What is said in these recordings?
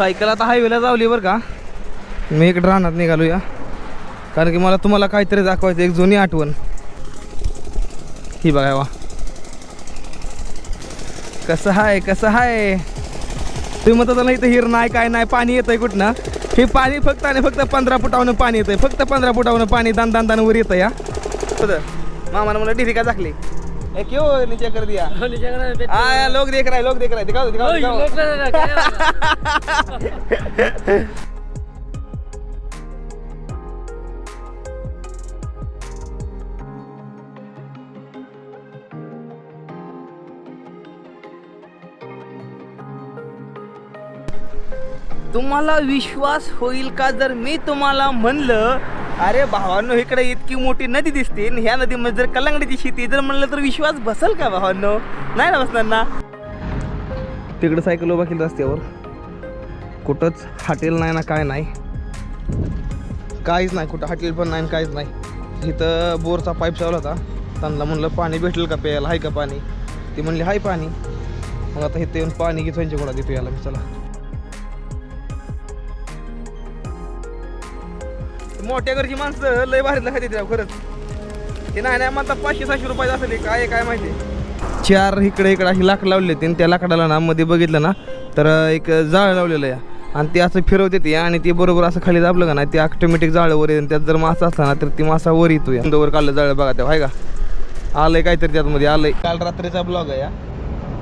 Cycle आता हायवेला जावली बरं का. मी इकडे राहणार निघालो या कारण की मला तुम्हाला काहीतरी दाखवायचं एक जुनी आठवण. ही बघा वा. कसं हाय कसं हाय. तुम्ही म्हणता त्याला इथं हिर नाही काय नाही पाणी येतंय कुठनं? हे पाणी फक्त आणि फक्त पंधरा फुटावनं पाणी येतंय. फक्त पंधरा फुटावनं पाणी दान दान दान वर येतं या मामानं मला डिरी का दाखली ए क्यों नीचे कर दिया? आया लोग देख रहा है लोग देख रहा है दिखाओ दिखाओ दिखाओ। तुम्हाला विश्वास होईल का जर मी तुम्हाला म्हणलं अरे भावांनो इकडे इतकी मोठी नदी दिसते आणि ह्या नदीमध्ये जर कलांगडीची शेती जर म्हणलं तर विश्वास बसल का भावांनो? नाही ना बसणार ना? तिकडे सायकल उभा केली रस्त्यावर. कुठंच हॉटेल नाही ना काय नाही. काहीच नाही कुठं हॉटेल पण नाही काहीच नाही. इथं बोरचा पाईप चावला होता. त्यांना म्हणलं पाणी भेटेल का प्यायला? हाय का पाणी? ती म्हणली हाय पाणी. मग आता इथे येऊन पाणी घेतो यांच्याकडे देतो याला मी चला. मोठ्या घरची माणसं लय भारी खाते त्या खरंच. ते नाही नाही म्हणतात पाचशे सहाशे रुपयाचं असेल काय काय माहिती? चार इकडे इकडे अशी लाकडं लावले आणि त्या लाकडाला ना मध्ये बघितलं ना तर एक जाळ लावलेलं आहे. आणि ते असं फिरवते ते आणि ते बरोबर असं खाली दाबलं का नाही ते ऑटोमॅटिक जाळं वर येतं आणि त्यात जर मासा असला ना तर ती मासा वर येतो या वर काढलं जाळं बघा त्या आहे का? आलंय काहीतरी त्यातमध्ये आलंय. काल रात्रीचा ब्लॉग आहे या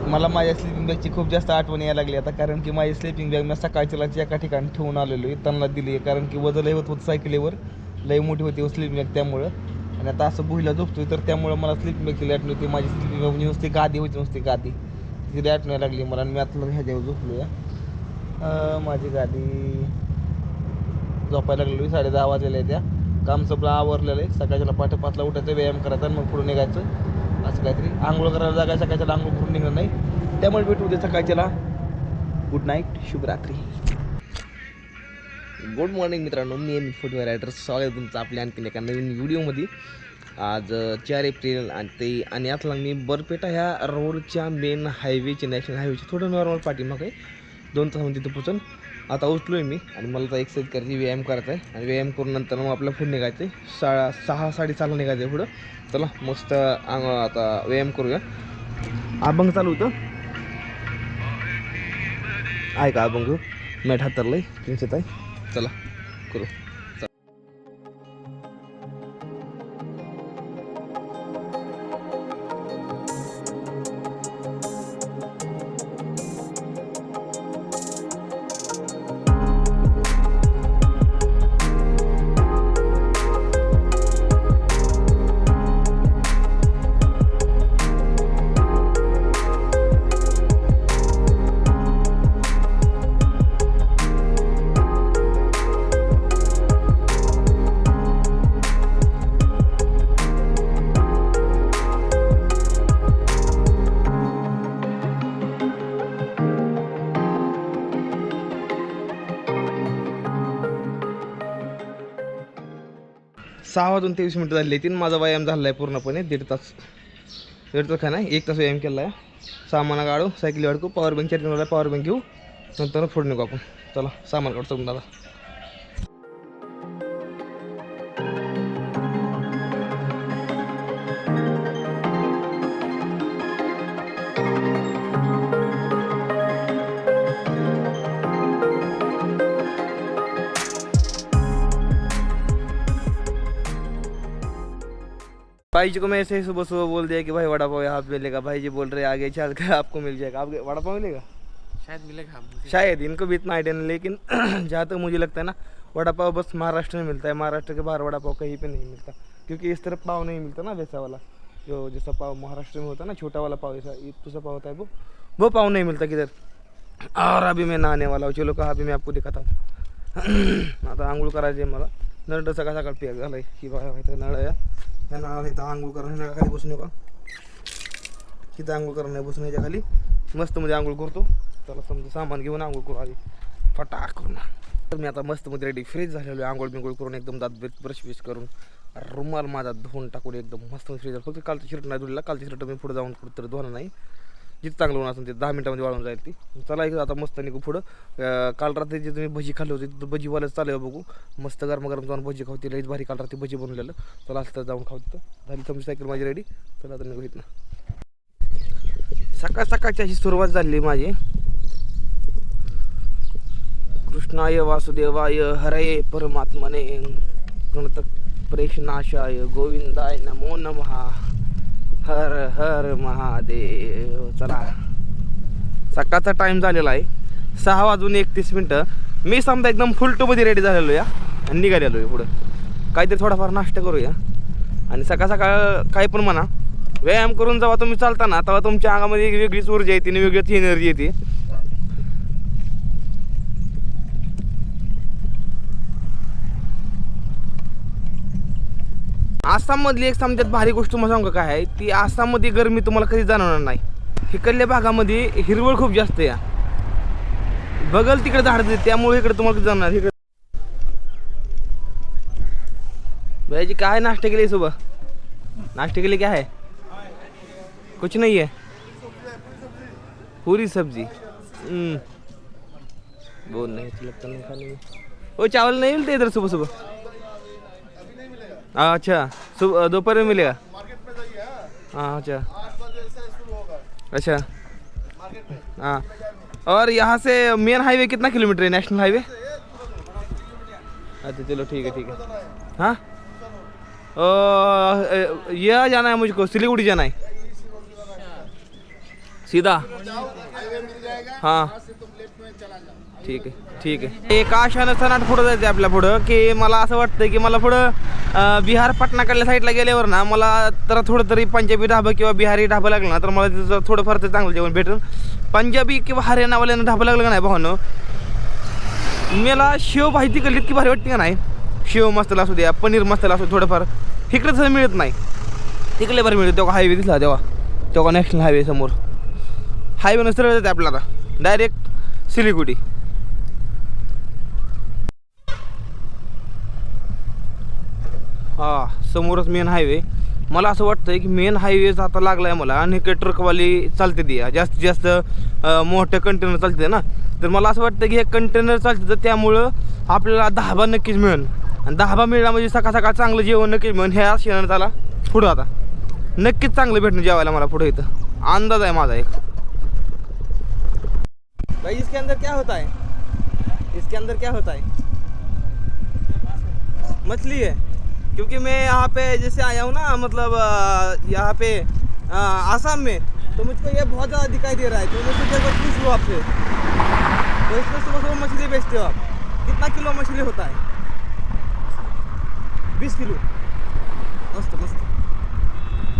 मला माझ्या स्लिपिंग बॅगची खूप जास्त आठवण यायला लागली आता कारण की माझी स्लिपिंग बॅग मी सकाळच्या एका ठिकाणी ठेवून आलेलो आहे त्यांना दिली आहे कारण की वजन लय होत होतं सायकलीवर लय मोठी होती हो स्लिपिंग बॅग त्यामुळं. आणि आता असं भुईला झोपतोय तर त्यामुळं मला स्लिपिंग बॅगची आठवण होती माझी स्लिपिंग म्हणजे बॅग नुसती गादी होती नुसती गादी. तिथे आठवण लागली मला आणि मी आता ह्याच्यावर झोपलो या माझी गादी झोपायला लागलो साडे दहा वाजलेल्या त्या काम सगळं आवरलेलं आहे सकाळच्याला पाठ पाचला उठायचं व्यायाम करायचा मग पुढे निघायचं. असं काहीतरी. आंघोळ करायला जागा सकाळच्याला आंघोळ करून निघणार नाही. त्यामुळे भेटू उद्या सकाळच्याला. गुड नाईट शुभरात्री. गुड मॉर्निंग मित्रांनो मी एम फुटवेअर रायडर स्वागत तुमचं आपल्या आणखीन एका नवीन व्हिडिओमध्ये. आज चार एप्रिल आणि ते आणि यातला मी बरपेटा ह्या रोडच्या मेन हायवेचे नॅशनल हायवेचे थोडं नॉर्मल पाठीमाग आहे. दोन तासामध्ये तिथं पोचून आता उचलो आहे मी आणि मला तर एक्सरसाइज करायची व्यायाम करायचा आहे. आणि व्यायाम करून नंतर मग आपल्या पुढे निघायचं आहे. सहा सहा साडेसहाला निघायचं आहे पुढं. चला मस्त आता व्यायाम करूया. अभंग चालू होतं. ऐका अभंग मॅट हातरलंय किंचित ताई? चला करू. सहा वाजून तेवीस मिनटं झाली तीन माझा व्यायाम झाला आहे पूर्णपणे दीड तास. दीड तास काय नाही? एक तास व्यायाम केला आहे सामान काढू सायकली अडकू power bank charging power bank घेऊ नंतर फोडून निघू आपण. चला सामान काढू दादा. भाई जी को मैं ऐसे ही सुबह सुबह बोल दिया कि भाई वड़ा पाव यहाँ पे मिलेगा। भाई जी बोल रहे हैं आगे चल कर आपको मिल जाएगा। आपके वड़ा पाव मिलेगा? शायद मिलेगा शायद इनको भी इतना आइडिया नहीं लेकिन जहाँ तक मुझे लगता है ना वड़ा पाव बस महाराष्ट्र में मिलता है। महाराष्ट्र के बाहर वड़ा पाव कहीं पे नहीं मिलता। क्योंकि इस तरफ पाव नहीं मिलता ना वैसा वाला। जो जैसा पाव महाराष्ट्र में होता है ना छोटा वाला पाव जैसा ये दूसरा पाव होता है वो। वो पाव नहीं मिलता किधर? और अभी मैं नहाने वाला हूँ। चलो कहा अभी मैं आपको दिखाता हूँ। आता आंघोळ करायची मला नळ सकाळ सकाळ पिया झालंय की बघा इथं नळ आहे या इथं आंघोळ करण्याच्या खाली बसून येऊ का तिथं आंघोळ करा नाही बसून याच्या खाली मस्त मध्ये आंघोळ करतो. त्याला समजा सामान घेऊन आंघोळ करू आधी फटाक करून. तर मी आता मस्त मध्ये रेडी फ्रेश झालेलो आहे. आंघोळ बिंघोळ करून एकदम दात ब्रश बिश करून रुमाल माझा धुवून टाकून एकदम मस्त फ्रेश झाला. फक्त कालचं शर्ट नाही धुलेला. कालची शर्ट मी पुढे जाऊन कुठं तर धुवणार नाही. जिथे चांगलं ऊन असेल ते दहा मिनिटामध्ये वाळून जाईल ती. चला एक आता मस्त निघू पुढं. काल रात्री जे तुम्ही भजी खाल्ली होती तिथं भजीवाल्याच चालू बघू. मस्त गरम गरम जाऊन भजी खाऊ लईच भारी काल रात्री भजी बनवलेलं. चला असं जाऊन खाऊ तिथं. झाली तुमची सायकल माझी रेडी चला आता निघू इथनं. सकाळ सकाळची अशी सुरुवात झाली माझी. कृष्णाय वासुदेवाय हरये परमात्मने. गणत प्रेषनाशाय गोविंदाय नमो नमः. हर हर महादेव. चला. सकाळचा टाइम झालेला आहे. सहा वाजून एकतीस मिनटं. मी समजा एकदम फुल टूमध्ये रेडी झालेलो या. आणि निघालेलो आहे पुढं. काहीतरी थोडाफार नाश्ता करूया. आणि सकाळ सकाळ काही पण म्हणा. व्यायाम करून जेव्हा तुम्ही चालता ना तेव्हा तुमच्या अंगामध्ये एक वेगळीच ऊर्जा येते आणि वेगळीच एनर्जी येते. आसाममधली एक समजात भारी गोष्ट तुम्हाला सांगू काय आहे? ती आसाममध्ये गरमी तुम्हाला कधी जाणवणार नाही. इकडल्या भागामध्ये हिरवळ खूप जास्त या बगल तिकडे झाड त्यामुळे इकडे तुम्हाला कधी जाणार इकडे भैयाजी काय नाश्ता केली सुबह नाश्ते केले काय? क्या है कुछ नहीं है पूरी सब्जी. हम्म. वो नहीं अच्छा लगता नहीं खाने में वो चावल नहीं मिलते इधर सुबह सुबह हाँ अच्छा। सुबह दोपहर में मिलेगा। हाँ। अच्छा। अच्छा। हाँ। और यहाँ से मेन हाईवे कितना किलोमीटर है नेशनल हाईवे? अच्छा चलो ठीक है ठीक है। हाँ? यह जाना है मुझको सिलीगुड़ी जाना है। सीधा? हाँ। ठीक आहे ठीक आहे. एक आशानं सणाट पुढं जायचं आपल्या पुढं की मला असं वाटतं की मला पुढं अं, बिहार पटनाकडल्या साईडला गेल्यावर ना मला तर थोडं तरी पंजाबी ढाबा किंवा बिहारी ढाबा लागला ना तर मला तिथं थोडंफार तर चांगलं जेवण भेटेल. पंजाबी किंवा हरियाणावाल्यानं ढाबा लागलं का नाही भावानं? मला शेव भाजी तिकडली इतकी भारी वाटते का नाही? शेव मस्तला असू द्या पनीर मस्तला असू दे थोडंफार. इकडे तसं मिळत नाही. तिकडे बरं मिळत तेव्हा हायवे दिसला तेव्हा. तेव्हा नॅशनल हायवे समोर. हायवेनं सरळ जाते आपल्याला आता. डायरेक्ट सिलिगुडी. हां समोरच मेन हायवे मला असं वाटतं की मेन हायवे आता लागला आहे मला आणि इकडे ट्रकवाली चालते ती. जास्तीत जास्त मोठे कंटेनर चालते ना. तर मला असं वाटतं की हे कंटेनर चालते तर त्यामुळं आपल्याला दहाबा नक्कीच मिळेल. आणि दहाबा मिळला म्हणजे सकाळ सकाळ चांगलं जेवण नक्कीच मिळेल. ह्या शेणात आला पुढं आता. नक्कीच चांगलं भेटणं जेवायला मला पुढे इथं. अंदाज आहे माझा एक. भाई इसके अंदर क्या होता है? इसके अंदर क्या होता है? मछली है? क्योंकि मैं यहाँ पे जैसे आया हूँ ना मतलब यहाँ पे आसाम में तो मुझको ये बहुत ज़्यादा दिखाई दे रहा है। तो मैं सोचा कि पूछ लूँ आपसे। तो इसमें सुबह सुबह मछली बेचते हो आप? कितना किलो मछली होता है? बीस किलो। मस्त मस्त।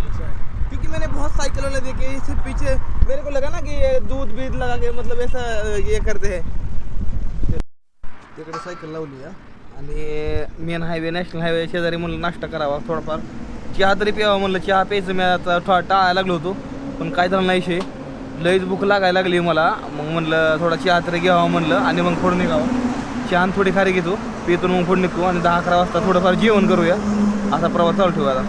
अच्छा। क्योंकि मैंने बहुत साइकिल वाले देखे, इससे पीछे मेरे को लगा ना कि ये दूध बीध लगा के मतलब ऐसा, ये करते हैं। साइकिल लावली आहे आणि मेन हायवे नॅशनल हायवे शेजारी म्हणलं नाश्ता करावा थोडाफार. चहा तरी प्यावा म्हणलं चहा प्यायचं मी आता थोडा टाळायला लागलो होतो पण काय झालं नाही शे लईच भूक लागायला लागली मला मग म्हणलं थोडा चहा तरी घ्यावा म्हणलं आणि मग पुढं निघावं. चहा आणि थोडी खारी घेतो पितून मग पुढे निघतो आणि दहा अकरा वाजता थोडंफार जेवण करूया. असा प्रवास चालू ठेवू आता.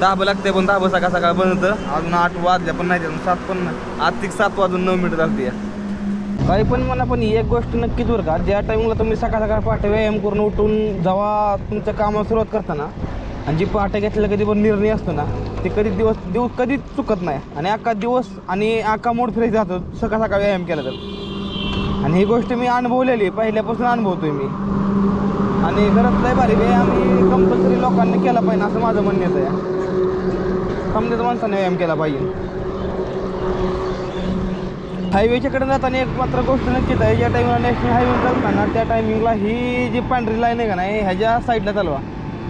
दाबं लागते पण दहा सकाळ सकाळ बनतं अजून आठ वाजल्या पण नाही सात पण आर्थिक सात वाजून नऊ मिनिटं चालते या. काही पण म्हणा पण एक गोष्ट नक्कीच बरं का ज्या टाईमला तुम्ही सकाळ सकाळ पहाटे व्यायाम करून उठून जेव्हा तुमच्या कामाला सुरुवात करताना आणि जी पहाटे घेतलेला कधी पण निर्णय असतो ना ते कधी दिवस दिवस कधीच चुकत नाही. आणि अख्खा दिवस आणि अख्खा मूड फ्रेश जातो सकाळ सकाळ व्यायाम केला तर. आणि ही गोष्ट मी अनुभवलेली आहे पहिल्यापासून अनुभवतोय मी. आणि खरंच लय भारी व्यायाम कंपल्सरी लोकांनी केला पाहिजे असं माझं म्हणणं येतं या समजायचं माणसाने व्यायाम केला पाहिजे. हायवेच्याकडे जाताना एक मात्र गोष्ट नक्कीच आहे. ज्या टायमिंगला नॅशनल हायवे चालताना त्या टायमिंगला ही जी पांढरी लाईन आहे का नाही ह्याच्या साईडला चालवा.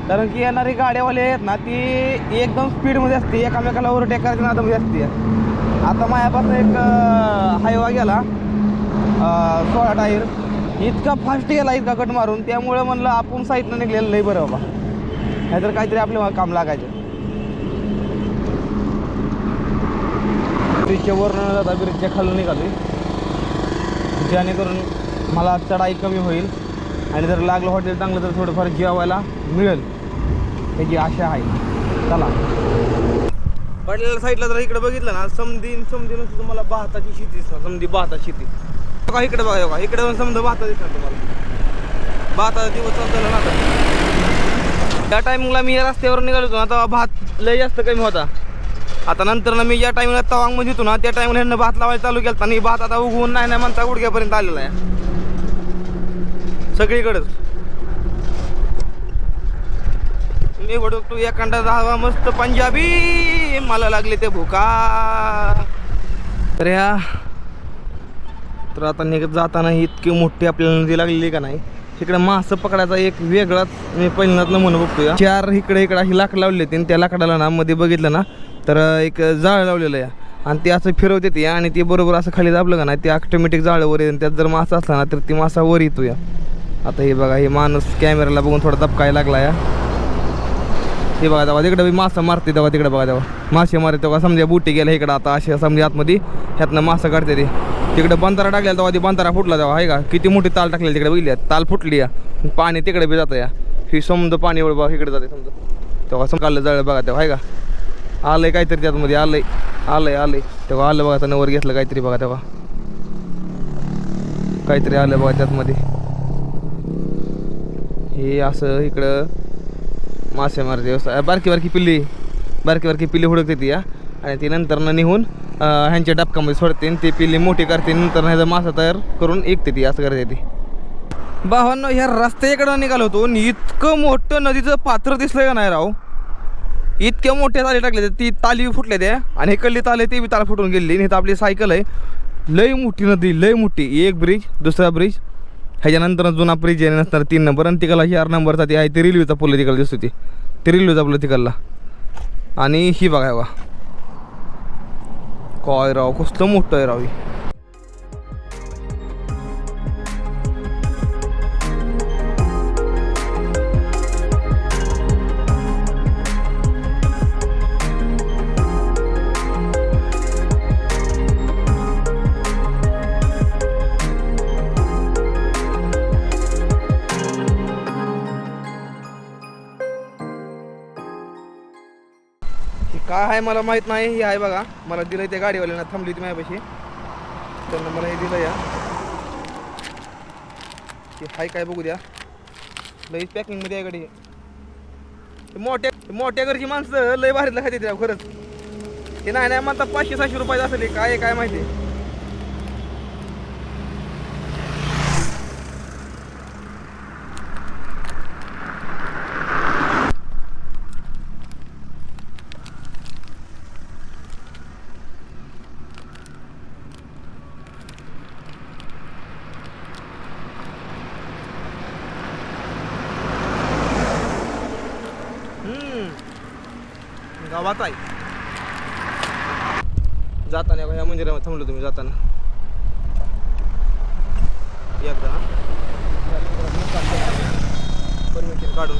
कारण की येणारी गाड्यावाले आहेत ना ती एकदम स्पीडमध्ये असते. एकामेकाला ओव्हरटेक करायच्या नादामध्ये असते. आता माझ्यापासून एक हायवा गेला. सोळा टायर इतका फास्ट गेला इतका कट मारून. त्यामुळं म्हणलं आपण साईडनं निघलेलं लई बरं बाबा. नाहीतर काहीतरी आपलं काम लागायचं. ब्रिजच्या वरनं न जाता ब्रिजच्या खालून निघालो जेणेकरून मला चढाई कमी होईल आणि जर लागलं हॉटेल चांगलं तर थोडंफार जेवायला मिळेल. त्याची आशा आहे. चला. पडलेल्या साईडला जर इकडे बघितलं ना समधीन समधीन तुम्हाला भाताची शेती दिसणार. समधी भाताची शेती. बघा इकडे बघा बघा इकडे पण समजा भाता दिसणार तुम्हाला. भाताचा दिवस चालतो ना आता. त्या टायमिंगला मी या रस्त्यावर निघालो होतो ना भात लय जास्त कमी होता. आता नंतर मी ज्या टायमिंगला तवांगमध्ये होतो ना त्या टाईमला ह्यांना भात लावायला चालू केला आणि भात आता उगवून नाही नाही म्हणता गुडघ्यापर्यंत आलेला आहे. सगळीकडेच मी तू एखादा जावा मस्त पंजाबी. मला लागले ते भुका. तर ह्या तर आता निघत जाताना इतकी मोठी आपल्याला नदी लागलेली का नाही? इकडे मासं पकडायचा एक वेगळाच मी पहिल्यांदाच नमुना बघतोय. चार इकडे इकडे अशी लाकडं लावली आणि त्या लाकडाला ना मध्ये बघितलं ना तर एक जाळ लावलेलं आहे. आणि ते असं फिरवते ते आणि ते बरोबर असं खाली दाबलं का नाही ते ऑटोमॅटिक जाळं वर येतं. आणि त्यात जर मासा असला ना तर ती मासा वर येतो या आता हे बघा हे माणूस कॅमेऱ्याला बघून थोडा दबकायला लागला या हे. बघा तेव्हा तिकडे बी मासा मारते तेव्हा तिकडे बघा तेव्हा. मासे मारते तेव्हा समजा बुटी गेल्या इकडं आता असे समजा आतमध्ये ह्यातनं मासा काढते ते. तिकडे बंधारा टाकलेला तेव्हा ते बंधारा फुटला तेव्हा आहे का? किती मोठी ताल टाकलेली तिकडे बघितली ताल फुटली या पाणी तिकडे बी जातं या. ही समजा पाणी बघा इकडे जाते समजा. तेव्हा समजा जळ बघा तेव्हा आहे का? आलंय काहीतरी त्यातमध्ये आलंय. आलंय आलंय. तेव्हा आलं बघा त्यानं वर घेतलं काहीतरी बघा तेव्हा. काहीतरी आलं बघा त्यातमध्ये. हे असं इकडं मासेमारीचा व्यवस्था बारकी बारकी पिल्ली बारकी बारकी पिल्ली हुडकते ती या आणि ती नंतर न निघून ह्यांच्या डबकामध्ये सोडते आणि ती पिल्ली मोठी करते. नंतर ह्याचा मासा तयार करून ऐकते ती असं करते ती. भावांनो ह्या रस्त्याकडं निघालो होतो आणि इतकं मोठं नदीचं पात्र दिसलं का नाही राव? इतक्या मोठ्या ताली टाकले ती ताली फुटले त्या आणि इकडली ताले ती बी ताल फुटून गेली आणि तर आपली सायकल आहे. लय मोठी नदी लय मोठी. एक ब्रिज दुसरा ब्रिज ह्याच्यानंतर जुना ब्रिज आहे नंतर तीन नंबर आणि तिकडला चार नंबरचा ती आहे ते रेल्वेचा पुल तिकडला दिसतो ती. ते रेल्वेचा पुल तिकडला. आणि ही बघा बा काय राव कसलं मोठं आहे राव काय आहे मला माहीत नाही ही आहे बघा. मला दिलं त्या गाडीवाल्यानं थांबली होती माझ्यापाशी. त्यांना मला हे दिलं या. हे हाय काय बघू द्या. लई पॅकिंगमध्ये आहे गाडी. मोठ्या मोठ्या घरची माणसं लय भारीतला खाते त्या खरंच. ते नाही नाही म्हणता पाचशे सहाशे रुपयाचं असेल काय आहे काय माहिती. गावात आहे. जाताना या मंदिरामध्ये थांबलो तुम्ही जाताना. एकदा. परमिशन काढून.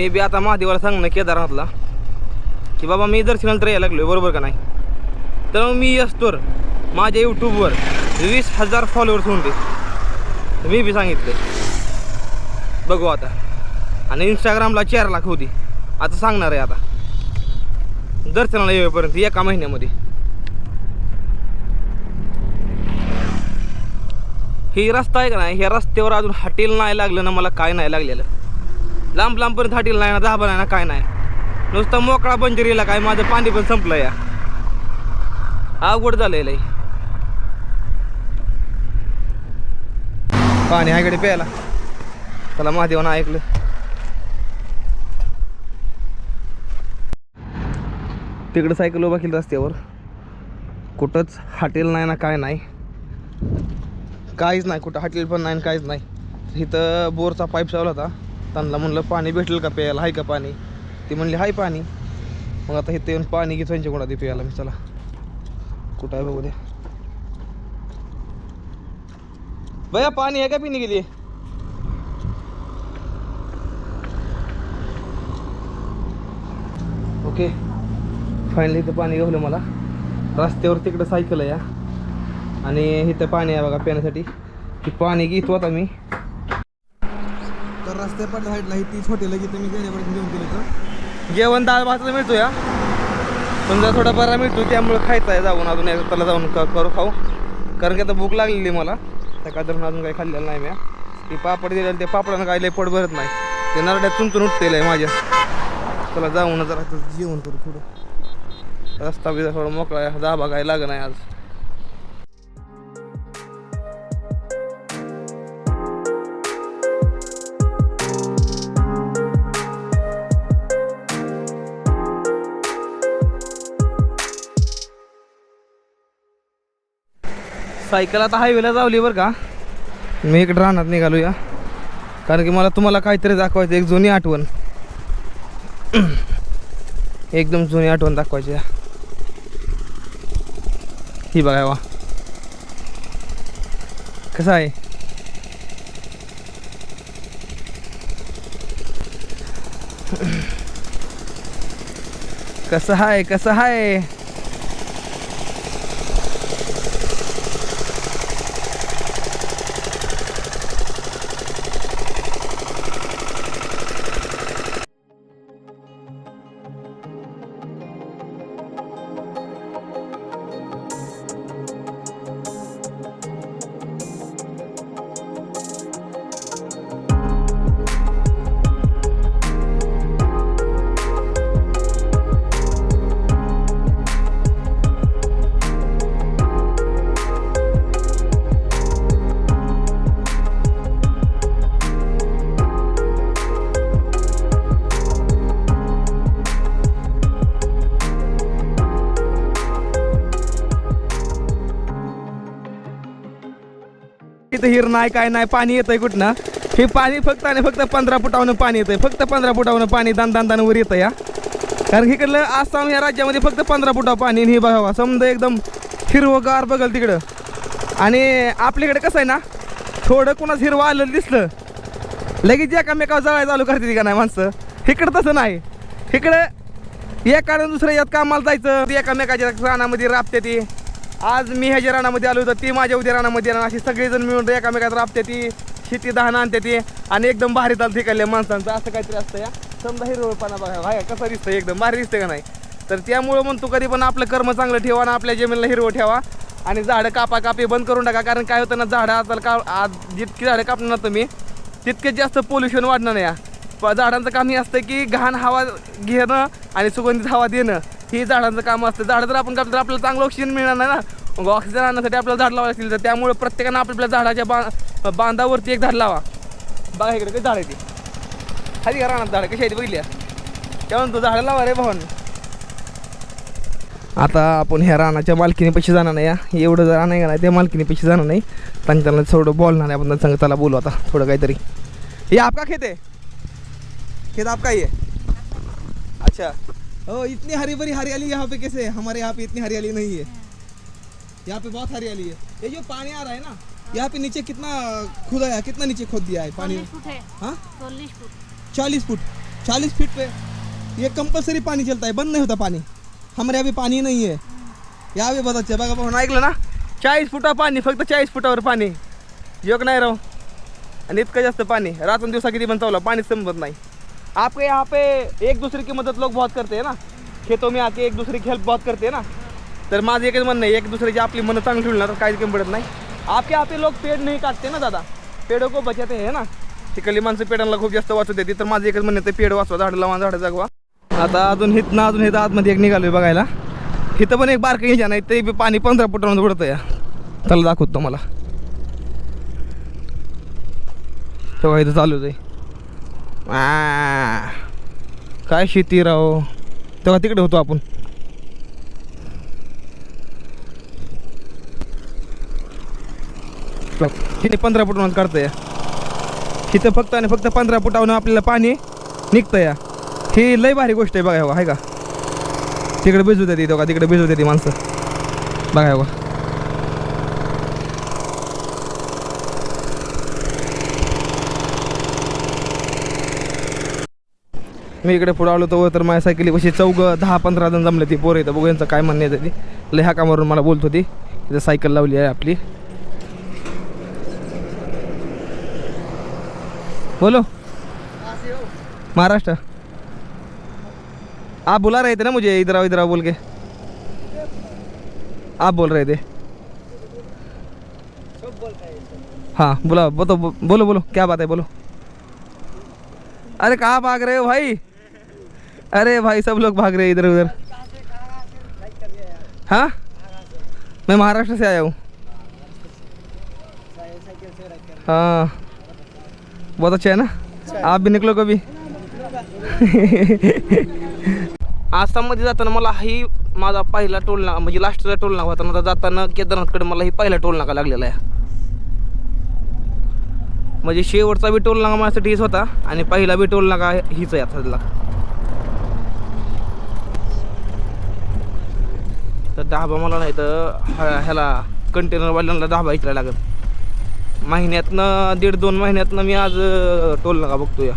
मी बी आता महादेवाला सांगणं केदारनाथला की बाबा मी दर्शनाला तर यायला लागलो बरोबर का नाही? तर मी असतोर माझ्या यूट्यूबवर वीस हजार फॉलोअर्स होते मी बी सांगितलं बघू आता. आणि इंस्टाग्रामला चार लाख होती आता सांगणार आहे आता. दर्शनाला येईपर्यंत एका महिन्यामध्ये. ही रस्ता आहे का नाही? ह्या रस्त्यावर अजून हॉटेल नाही लागलं ना मला काय नाही लागलेलं. लांब लांबपर्यंत हॉटेल नाही ना दहा नाही ना काय नाही. नुसता मोकळा बंजरीला काय माझं पाणी पण संपलं या. अवघड झालेलं आहे पाणी आहे प्यायला. त्याला महादेवानं ऐकलं. तिकडं सायकल उभा केली रस्त्यावर. कुठंच हॉटेल नाही ना काय नाही. काहीच नाही कुठं हॉटेल पण नाही काहीच नाही. इथं बोरचा पाईप चालू होता. त्यांना म्हणलं पाणी भेटेल का प्यायला? आहे का पाणी? ती म्हणली आहे पाणी. मग आता इथे येऊन पाणी घे त्यांच्या ते प्यायला. मी चला. कुठं आहे बघू दे. भैया पाणी आहे का पिणी गेली? ओके. फायनली इथं पाणी घावलं मला. रस्त्यावर तिकडं सायकल आहे या. आणि इथं पाणी आहे बघा पिण्यासाठी. ती पाणी घेतो आता मी. रस्त्या पडल्या साईडला ही तीच हॉटेल आहे मी गेल्यापर्यंत घेऊन गेलो होतं. जेवण डाळ भातच मिळतो या पण जरा थोडा बरा मिळतो त्यामुळे खायचं आहे जाऊन अजून त्याला जाऊन करू खाऊ. कारण की आता भूक लागलेली मला. त्या धरून अजून काही खाल्लेलं नाही मी ती पापड दिलेलं ते पापडानं काय लय पोट भरत नाही. ते नरड्यात चुंचून उठतेलं आहे माझ्या. त्याला जाऊन जरा जेवण करू थोडं. रस्ता बिजा थोडा मोकळा आहे दाबा काय लाग नाही आज. सायकल आता हायवेला जावली बरं का. मी इकडे राहणार निघालो या कारण की मला तुम्हाला काहीतरी दाखवायचं एक जुनी आठवण. एकदम जुनी आठवण दाखवायची आहे. ही बघा वा. कसं आहे? कसं आहे कसं आहे? इथं हिर नाही काय नाही पाणी येतंय कुठनं? हे पाणी फक्त आणि फक्त पंधरा फुटावनं पाणी येतंय. फक्त पंधरा फुटावनं पाणी दान दान येतं या कारण इकडलं आसाम या राज्यामध्ये फक्त पंधरा फुटा पाणी आणि हे बघावा समजा एकदम हिरवगार बघल तिकडं. आणि आपल्याकडे कसं आहे ना थोडं कोणाच हिरवं आलं दिसलं लगेच एकामेकावर जळायला चालू करते का नाही माणसं? इकडं तसं नाही. इकडं एकानं दुसऱ्या यात कामाला जायचं एकामेकाच्या रानामध्ये राबते ती. आज मी ह्याच्या रानामध्ये आलो होतो ती माझ्या उद्या रानामध्ये येणार. अशी सगळेजण मिळून एकामेकात राबते ती. शेती दहा आणते ती. आणि एकदम भारी चालते ठिकाणल्या माणसांचं. असं काहीतरी असतं या. समजा हिरवळपणा बघा. भाया कसं दिसतं एकदम. भारी दिसतं का नाही? तर त्यामुळं म्हणतो कधी पण आपलं कर्म चांगलं ठेवा आणि आपल्या जमिनीला हिरवं ठेवा. आणि झाडं कापा कापी बंद करून टाका. कारण काय होतं ना झाडं आता का आज जितकी झाडं कापणार ना तुम्ही तितके जास्त पोल्युशन वाढणार नाही या. प- झाडांचं काम हे असतं की घाण हवा घेणं आणि सुगंधित हवा देणं. ही झाडांचं काम असतं. झाडं जर आपण कापलं तर आपल्याला चांगलं ऑक्सिजन मिळणार नाही ना. मग ऑक्सिजन आणण्यासाठी आपल्याला झाड लावायला लागतील. तर त्यामुळे प्रत्येकानं आपल्या झाडाच्या बा बांधावरती एक झाड लावा. बघा इकडे काही झाड आहे ते. खाली का राहणार झाडं. कशी आहे ती बघितली त्या म्हणतो झाडं लावा रे भावन. आता आपण ह्या रानाच्या मालकीने जाणार नाही या एवढं जर नाही का नाही त्या मालकीने जाणार नाही. त्यांना थोडं बोलणार नाही आपण सांग त्याला बोलू आता थोडं काहीतरी. ये आपका खेत आहे? खेत आपका ही अच्छा. ओ इतनी हरी भरी हरियाली यहाँ पे कैसे है? हमारे यहाँ पे इतनी हरियाली नहीं है। यहाँ पे बहुत हरियाली है। ये जो पानी आ रहा है ना यहाँ पे नीचे कितना खुदा है? कितना नीचे खोद दिया है पानी? चौलीस फुट है। हाँ? चौलीस फुट। चालीस फुट। चालीस फीट पे ये कंपल्सरी पानी चलता है। बंद नहीं होता पानी। हमारे यहाँ पे पानी नहीं है। यहाँ पे बहुत अच्छा बघा पाहून ऐकलं ना। चाळीस फुटा पाणी फक्त चाळीस फुटावर पाणी योग नाही राव आणि इतकं जास्त पानी। रातून दिवसा किती पण चावला पानी संपत नाही। आपके यहाँ पे एक दूसरे की मदद लोग बहुत करते हैं ना? खेतों में आके एक दूसरे की हेल्प बहुत करते हैं ना? तर माझं एकच म्हणणं आहे एक दुसऱ्याची आपली मनं चांगली ठेवली ना तर काहीच कमी पडत नाही. आपके यहाँ पे लोग पेड़ नाही काटते ना दादा? पेड़ों को बचाते हैं ना? तिकडली माणसं पेडांना खूप जास्त वाचू देते तर माझं एकच म्हणणं ते पेड वाचवा झाडं लावा झाडं जगवा. आता अजून हिथनं अजून इथं आतमध्ये एक निघालोय बघायला. इथं पण एक बारकं घ्यायच्या नाही ते बी पाणी पंधरा फुटामध्ये उडतं या. त्याला दाखवतो मला तेव्हा इथं चालूच आहे. आ, काय शेती राव? तेव्हा तिकडे होतो आपण. तिने पंधरा फुटावर काढतंय. तिथं फक्त आणि फक्त पंधरा फुटावरून आपल्याला पाणी निघतं या ही लय भारी गोष्ट आहे बघा हो, आहे का? तिकडे भिजू देते का तिकडे भिजू देते माणसं. बघा हो. मी इकडे पुढे आलो तर तर माझ्या सायकली कशी चौघ दहा पंधरा जण जमले ती पोर येतं बघू यांचं काय म्हणणं येतं ती लय ह्या कामावरून मला बोलत होती. इथं सायकल लावली आहे आपली. बोलो. महाराष्ट्र. आप बुला रहे थे ना मुझे? इधर आओ इधर आओ बोल के. आप बोल रहे थे. हाँ बोला बोलो बोलो बोलो. क्या बात है बोलो. अरे कहाँ भाग रहे हो भाई? अरे भाई सब लोग भाग रहे इधर उधर। हाँ? मैं महाराष्ट्र से आया हूँ। हाँ। बहुत अच्छा है ना? आप भी निकलो कभी। आसाममध्ये जाताना मला ही माझा पहिला टोल नाका म्हणजे लास्टचा टोल नाका होता. आता जाताना केदारनाथकडे मला ही पहिला टोल नाका लागलेला आहे. म्हणजे शेवटचा बी टोल नाका माझ्यासाठी हीच होता आणि पहिला बी टोल नाका हीच आहे आता धाबा मला नाही तर ह्याला कंटेनरवाल्यांना धाबा इकडे लागत महिन्यातनं दीड दोन महिन्यातनं मी आज टोल नका बघतो या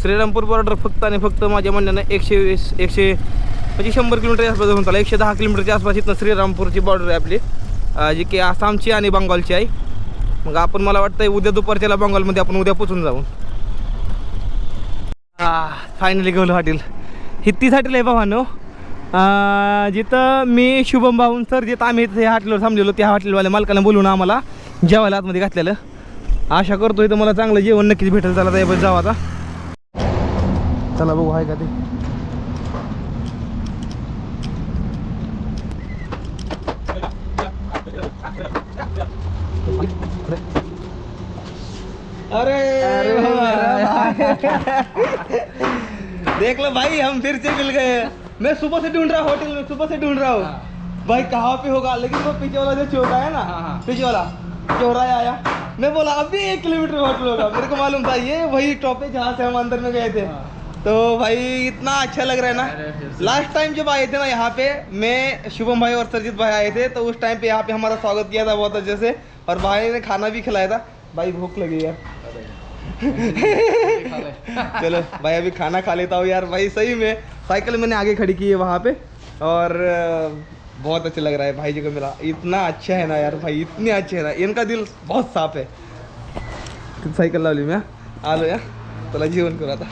श्रीरामपूर बॉर्डर फक्त आणि फक्त माझ्या म्हणण्यानं एकशे वीस एकशे म्हणजे शंभर किलोमीटर आसपास म्हणता एकशे दहा किलोमीटरच्या आसपास इथनं श्रीरामपूरची बॉर्डर आहे आपली. जी की आसामची आणि बंगालची आहे. मग आपण मला वाटतं उद्या दुपारच्याला बंगालमध्ये आपण उद्या पोचून जाऊ. फायनली गेलो हॉटेल. हित्तीसाठी हॉटेल आहे भावानो. जिथं मी शुभम भाऊन सर जिथं आम्ही इथं हॉटेलवर थांबलेलो त्या हॉटेलवाल्या मालकाने बोलून आम्हाला जेवायला आतमध्ये घातलेलं आशा करतो इथं मला चांगलं जेवण नक्कीच भेटेल चला तर जाऊ आता चला बघू आहे का ते अरे देख लो भाई हम फिर से मिल गए मैं सुबह से ढूंढ रहा हूँ होटल में सुबह से ढूंढ रहा हूँ भाई कहाँ पे होगा लेकिन वो पीछे वाला जो चौका है ना पीछे वाला चौराया आया मैं बोला अभी एक किलोमीटर होटल होगा मेरे को मालूम था ये वही टॉप है जहाँ से हम अंदर में गए थे तो भाई इतना अच्छा लग रहा है ना लास्ट टाइम जब आए थे ना यहाँ पे मैं शुभम भाई और सरजीत भाई आए थे तो उस टाइम पे यहाँ पे हमारा स्वागत किया था बहुत अच्छे से और भाई ने खाना भी खिलाया था भाई भूख लगी यार चलो भाई अभी खाना खा लेता हूँ यार भाई सही में साइकिल मैंने आगे खड़ी की है वहाँ पे और बहुत अच्छा लग रहा है भाई जी को मिला। इतना अच्छा है ना यार भाई इतने अच्छे है ना। इनका दिल बहुत साफ है। सायकल लावली मी. आलो या तुला जेवण करू आता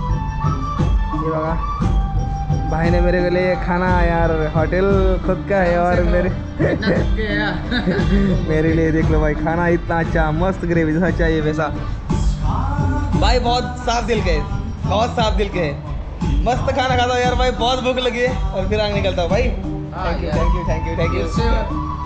ये बघा भाई ने मेरे लिए खाना यार होटल खुद का है और मेरे मेरे लिए देख लो भाई खाना इतना अच्छा मस्त ग्रेवी जैसा चाहिए वैसा। भाई बहुत साफ़ दिल के बहुत साफ़ दिल के मस्त खाना खाता हूँ यार भाई बहुत भूख लगी है और फिर आगे निकलता हूँ भाई। हाँ, thank you thank you thank you thank you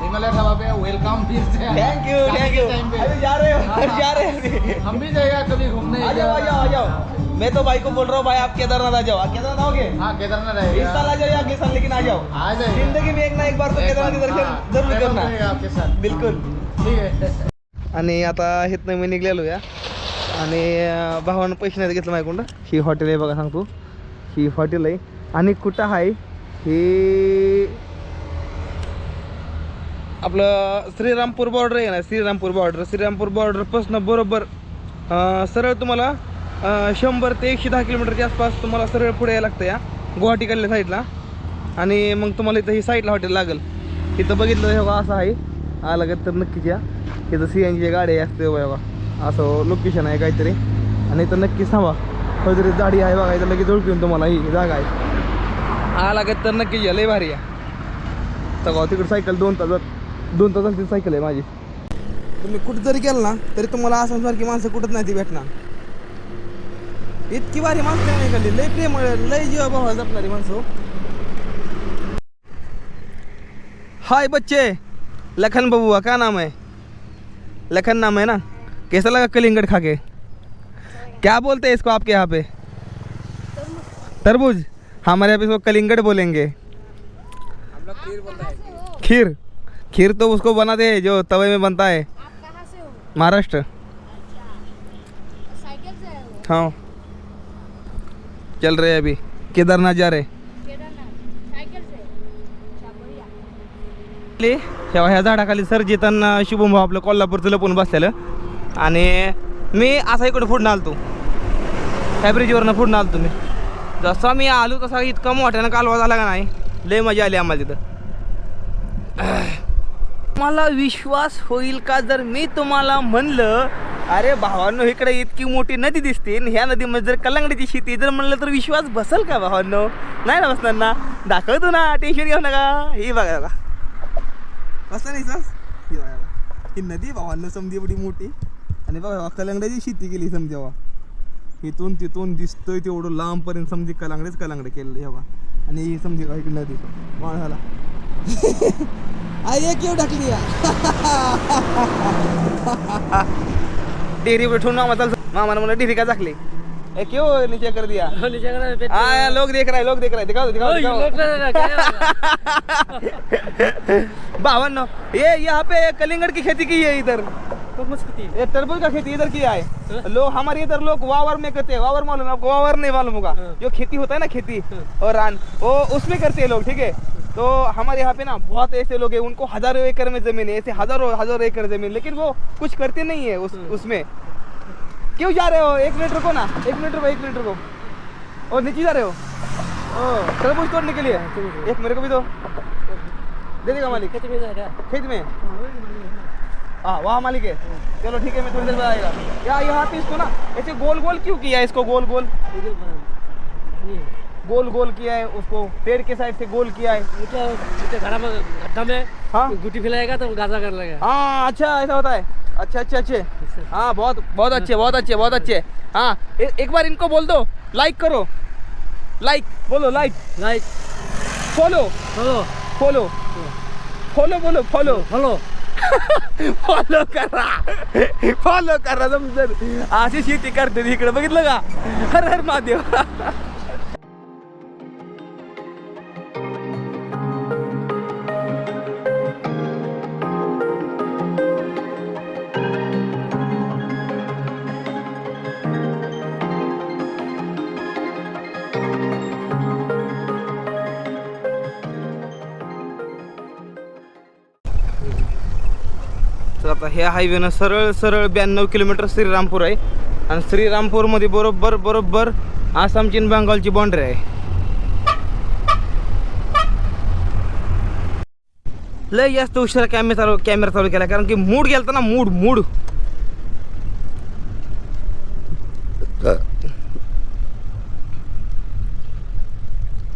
Himalaya dhaba pay welcome फिर से थैंक यू थैंक यू अभी जा रहे हो हाँ, हाँ। जा रहे हैं हम भी जाएगा कभी घूमने। आ जाओ आ जाओ आ जाओ। मैं तो भाई को बोल रहा हूँ भाई आप केदारनाथ आ जाओ। आप केदारनाथ आओगे? हाँ केदारनाथ इस साल आ जाओ या अगले साल लेकिन आ जाओ। आ जाएगा। ज़िंदगी में एक ना एक बार तो केदारनाथ के हाँ, दर्शन ज़रूर ज़रूर करना। आपके साथ। बिलकुल। ठीक है। आणि आता इथनं मी निघलेलो या आणि भावानं पैसे नाही घेतलं माझ्याकडून. ही हॉटेल आहे बघा सांगतो. ही हॉटेल आहे. आणि कुठं आहे? हे आपलं श्रीरामपूर बॉर्डर आहे ना श्रीरामपूर बॉर्डर श्रीरामपूर बॉर्डरपासून बरोबर सरळ तुम्हाला शंभर ते एकशे दहा किलोमीटरच्या आसपास तुम्हाला सरळ पुढे यायला लागतं या गुवाहाटीकडल्या साईडला. आणि मग तुम्हाला इथं ही साईडला हॉटेल लागेल. इथं बघितलं हे बघा असं आहे. आलं का तर नक्कीच या. इथं सी एन जी गाडी असते बघा. असं लोकेशन आहे काहीतरी. आणि इथं नक्कीच थांबा. काहीतरी जाडी आहे बघा इथं लगेच ओळखून तुम्हाला ही जागा आहे. आला का तर नक्कीच या लय भारी या. तर बघा तिकडे सायकल दोन तासात दोन तासांची सायकल आहे माझी. तुम्ही कुठं जरी गेलं ना तरी तुम्हाला आसामसारखी माणसं कुठंच नाही ती भेटणार. इतकी भारी माणसं नाही निघाली लय प्रेम लय जीवा भावाला जपणारी माणसं हो. हाय बच्चे. लखन बबुआ का नाम आहे? लखन नाम है ना? कैसा लगा कलिंगड़ खा के? क्या बोलते हैं इसको आपके यहाँ पे? तरबूज। हमारे यहाँ पे इसको कलिंगड़ बोलेंगे। खीर। खीर तो उसको बनाते हैं जो तवे में बनता है। महाराष्ट्र। हाँ। चल रहे हैं अभी। केदारनाथ जा रहे केदारनाथ तेव्हा ह्या झाडाखाली सर जेताना शुभम भाऊ आपलं कोल्हापूरचं लपून बसलेलं. आणि मी असा इकडे फुडून आलतो. ह्या ब्रिजवरनं फुडून आलतो मी. जसा मी आलो तसा इतका मोठ्यानं कालवा झाला का नाही लय मजा आली आम्हाला तिथं. मला विश्वास होईल का जर मी तुम्हाला म्हणलं अरे भावांनो इकडे इतकी मोठी नदी दिसते आणि ह्या नदीमध्ये जर कलांगडीची शेती जर म्हणलं तर विश्वास बसल का भावांनो? नाही ना बसणार ना दाखवतो ना टेन्शन घेऊ नका. हे बघा बघा. बसला नाही सर ही ही नदी भावांनो समजी एवढी मोठी. आणि बघा कलांगड्याची शेती केली समजा इथून तिथून दिसतोय तेवढं लांबपर्यंत समजी कलांगडेच कलांगडे केलं हे बघा. आणि ही समजी का इकडे नदी माणसाला आई एक येऊ टाकली डेरी बैठून मामा चल मामा ने बोला डेरी का टाकली क्यों नीचे कर दिया. हाँ लोग देख रहे हैं लोग देख रहे हैं दिखाओ दिखाओ दिखाओ. बावन ये यहाँ पे कलिंगड़ की खेती की है इधर। ये तरबूज का खेती इधर किया है। लोग हमारे इधर लोग वावर में करते हैं वावर मालूम आपको वावर नहीं मालूम होगा। जो खेती होता है ना खेती और रान वो उसमें करते हैं लोग ठीक है? तो हमारे यहाँ पे ना बहुत ऐसे लोग हैं उनको हज़ारों एकड़ में ज़मीन है ऐसे हज़ारों हज़ारों एकड़ ज़मीन लेकिन वो कुछ करते नहीं है उस उसमें। क्यों जा रहे हो? एक मिनट रुको ना एक मिनट रुको एक मिनट रुको। और नीचे जा रहे हो? तरबूज तोड़ने के लिए? एक मेरे को भी दो। दे देगा मालिक। खेत में हाँ वहाँ मालिक है। चलो ठीक है मैं थोड़ी देर बाद आएगा या यहाँ पे इसको ना ऐसे गोल गोल क्यों किया है इसको गोल गोल गोल गोल किया है उसको पेड़ के साइड से गोल किया है। गड्ढा में हाँ? गुटी फैलाएगा तो गाजा कर लगेगा हाँ अच्छा ऐसा होता है। अच्छा अच्छा अच्छे। हाँ बहुत बहुत अच्छे बहुत अच्छे बहुत अच्छे। हाँ एक बार इनको बोल दो लाइक करो। लाइक बोलो like like follow follow follow follow बोलो फॉलो फॉलो फॉलो करा. फॉलो करा समजर अशी शेती करते इकडे बघितलं का? हर हर महादेव. आता ह्या हायवेनं सरळ सरळ ब्याण्णव किलोमीटर श्रीरामपूर आहे. आणि श्रीरामपूरमध्ये बरोबर बरोबर आसामची आणि बंगालची बाउंड्री आहे. लय जास्त उशिरा कॅमेरा चालू कॅमेरा चालू केला. कारण की मूड गेलता ना मूड मूड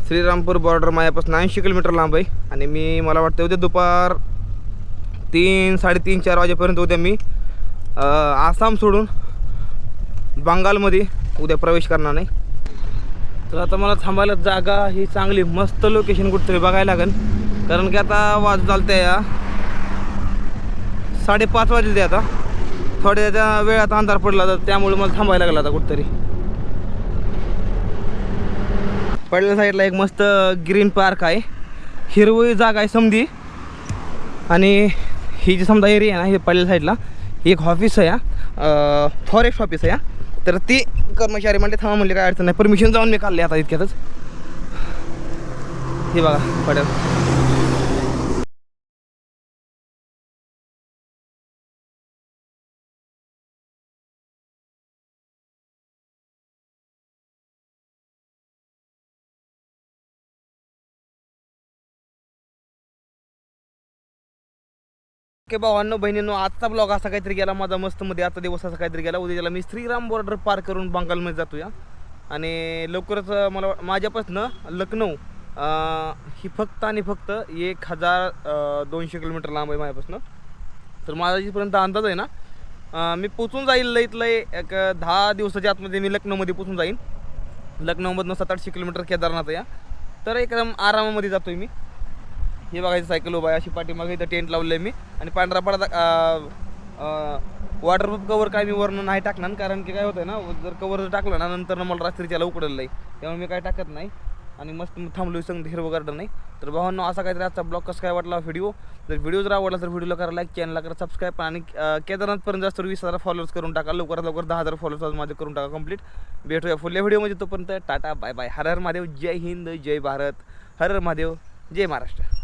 श्रीरामपूर बॉर्डर माझ्यापासून ऐंशी किलोमीटर लांब आहे. आणि मी मला वाटतं उद्या दुपार तीन साडेतीन चार वाजेपर्यंत उद्या मी आसाम सोडून बंगालमध्ये उद्या प्रवेश करणार नाही. तर आता मला थांबायला जागा ही चांगली मस्त लोकेशन कुठंतरी बघायला लागेल. कारण की आता वाज चालते या साडेपाच वाजले ते आता. थोड्या त्या वेळात अंधार पडला तर त्यामुळे मला थांबायला लागला आता कुठंतरी. पडल्या साईडला एक मस्त ग्रीन पार्क आहे. हिरवळी जागा आहे समधी. आणि ही जी समजा एरिया आहे ना ही पडल्या साईडला ही एक ऑफिस आहे या फॉरेस्ट ऑफिस आहे या तर ती कर्मचारी म्हणले थांबा म्हणले काय अडचण नाही. परमिशन जाऊन मी काढले आता इतक्यातच. हे बघा पडेल. ओके भावांनो बहिणींनो आजचा ब्लॉग असा काहीतरी गेला माझा मस्त मध्ये आजचा दिवस असा काहीतरी गेला. उद्या मी श्रीराम बॉर्डर पार करून बंगालमध्ये जातो या आणि लवकरच मला वाट- माझ्यापासनं लखनौ ही फक्त आणि फक्त एक हजार दोनशे किलोमीटर लांब आहे माझ्यापासनं. तर माझा जिथपर्यंत अंदाज आहे ना मी पोचून जाईल लईत एक दहा दिवसाच्या आतमध्ये मी लखनौमध्ये पोचून जाईन. लखनौमधनं सात आठशे किलोमीटर केदारनाथ या तर एकदम आरामामध्ये जातो आहे मी. हे बघायचं सायकल उभा आहे. अशी पाठीमागे इथं टेंट लावलं आहे मी. आणि पांढरा पडदा वॉटरप्रूफ कवर काय मी वरनं नाही टाकणार. कारण की काय होतं ना जर कवर जर टाकलं ना नंतर मला रात्रीच्याला उकडलं नाही त्यामुळे मी काय टाकत नाही. आणि मस्त थांबलो संग हिरवं गार्डन नाही तर भावांनो असा काहीतरी आजचा ब्लॉग कसं काय वाटला व्हिडिओ जर व्हिडिओ जर आवडला तर व्हिडिओला करा लाईक चॅनलला करा सबस्क्राईब आणि केदारनाथपर्यंत जास्त वीस हजार फॉलोअर्स करून टाका. लवकरात लवकर दहा हजार फॉलोअर्स माझे करून टाका कंप्लीट भेटूया पुढल्या व्हिडिओमध्ये तोपर्यंत टाटा बाय बाय हर हर महादेव. जय हिंद जय भारत. हर हर महादेव. जय महाराष्ट्र.